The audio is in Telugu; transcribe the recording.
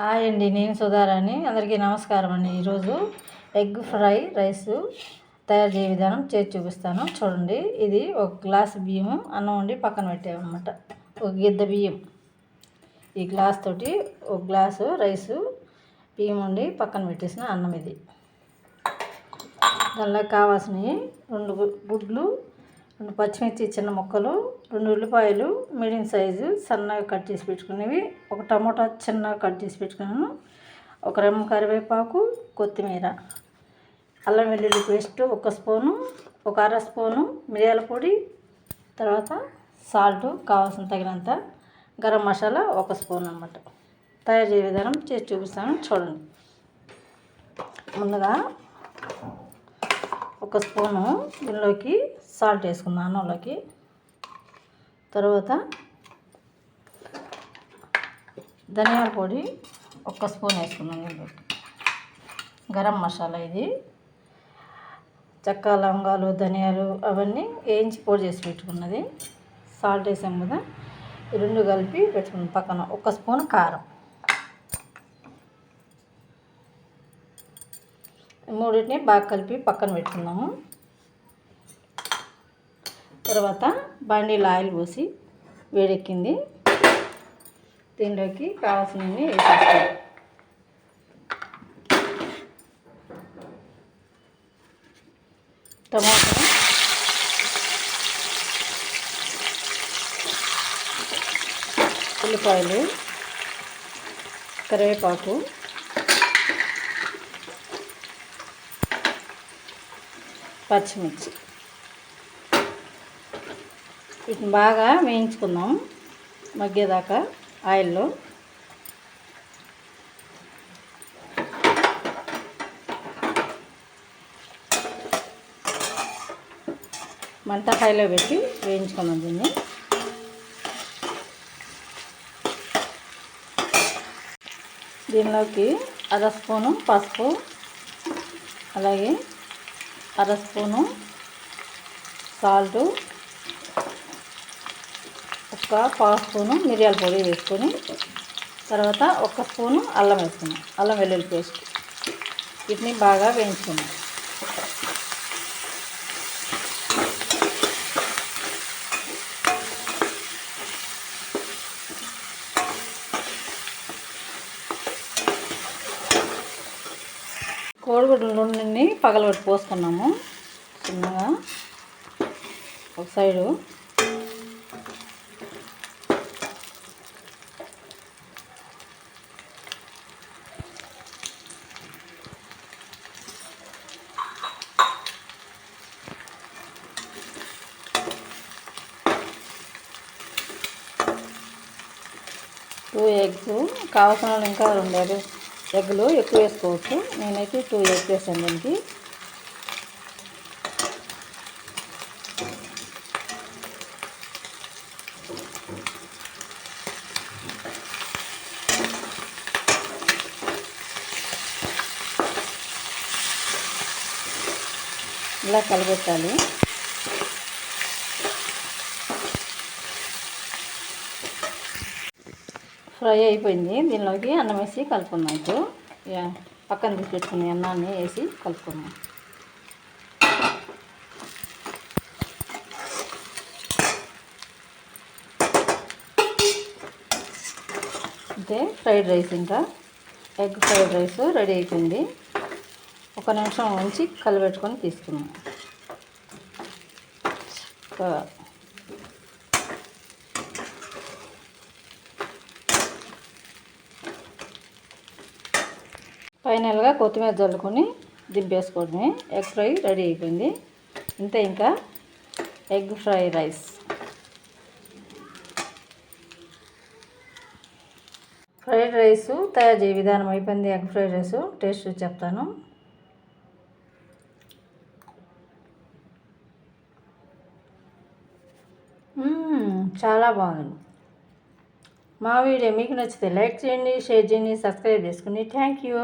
హాయ్ అండి నేను సుధారాణి. అందరికీ నమస్కారం అండి. ఈరోజు ఎగ్ ఫ్రై రైస్ తయారు చేయ విధానం చేసి చూపిస్తాను. చూడండి ఇది ఒక గ్లాస్ బియ్యం అన్నం వండి పక్కన పెట్టామన్నమాట. ఒక గిద్ద బియ్యం. ఈ గ్లాస్ తోటి ఒక గ్లాసు రైసు బియ్యం వండి పక్కన పెట్టేసిన అన్నం ఇది. దానిలో కావాల్సినవి రెండు గుడ్లు రెండు పచ్చిమిర్చి చిన్న ముక్కలు రెండు ఉల్లిపాయలు మీడియం సైజు సన్నగా కట్ చేసి పెట్టుకునేవి ఒక టమోటా చిన్నగా కట్ చేసి పెట్టుకున్నాను ఒక రెమ్మ కరివేపాకు కొత్తిమీర. అల్లం వెల్లుల్లి పేస్ట్ ఒక స్పూను ఒక అర స్పూను మిరియాల పొడి తర్వాత సాల్ట్ కావాల్సిన తగినంత గరం మసాలా ఒక స్పూన్ అన్నమాట. తయారు చేయ విధానం చేసి చూపిస్తాను చూడండి. ముందుగా ఒక స్పూను దీనిలోకి సాల్ట్ వేసుకుందాం అన్నంలోకి తర్వాత ధనియాల పొడి ఒక్క స్పూన్ వేసుకున్నాను దీంట్లోకి గరం మసాలా ఇది. చెక్క లవంగాలు ధనియాలు అవన్నీ వేయించి పొడి చేసి పెట్టుకున్నది. సాల్ట్ వేసాం కదా ఈ రెండు కలిపి పెట్టుకున్నాం పక్కన ఒక స్పూన్ కారం. మూడింటిని బాగా కలిపి పక్కన పెట్టుకుందాము తర్వాత బండిలో ఆయిల్ పోసి వేడెక్కింది. దీనిలోకి కావాల్సినవి వేసేస్తాం టమాటా. ఉల్లిపాయలు. కరివేపాకు. పచ్చిమిర్చి. వీటిని బాగా వేయించుకుందాం మగ్గేదాకా ఆయిల్లో. మంట హైలో పెట్టి వేయించుకుందాం దీన్ని. దీనిలోకి అర స్పూను పసుపు అలాగే అర స్పూను సాల్టు ఒక పావు స్పూను మిరియాల పొడి వేసుకొని తర్వాత ఒక స్పూను అల్లం వేసుకున్నాం. అల్లం వెల్లుల్లి పేస్ట్. వీటిని బాగా వేయించుకున్నాం. కోడిగుడ్ల నూనెని పగలబెట్టి పోసుకున్నాము. చిన్నగా. ఒక సైడు టూ ఎగ్స్ కావాల్సిన వాళ్ళు ఇంకా రెండు ఎగ్లు ఎక్కువ వేసుకోవచ్చు. నేనైతే టూ ఎగ్స్ వేసాను దీనికి. ఇలా కలబెట్టాలి. ఫ్రై అయిపోయింది. దీనిలోకి అన్నం వేసి కలుపుకుందాం ఇప్పుడు. పక్కన తీసి పెట్టుకుని అన్నాన్ని వేసి కలుపుకుందాం. అంటే ఫ్రైడ్ రైస్ ఇంకా. ఎగ్ ఫ్రైడ్ రైస్ రెడీ అయిపోయింది. ఒక నిమిషం ఉంచి కలిపెట్టుకొని తీసుకున్నాం ఫైనల్గా కొత్తిమీర చల్లుకొని దింపేసుకోవడమే. ఎగ్ ఫ్రై రెడీ అయిపోయింది. ఇంతే ఇంకా egg fry rice fried rice తయారు చేయ విధానం అయిపోయింది. ఎగ్ ఫ్రైడ్ రైస్ టేస్ట్ చెప్తాను. చాలా బాగుంది. మా వీడియో మీకు నచ్చితే లైక్ చేయండి షేర్ చేయండి సబ్స్క్రైబ్ చేసుకోండి థ్యాంక్ యూ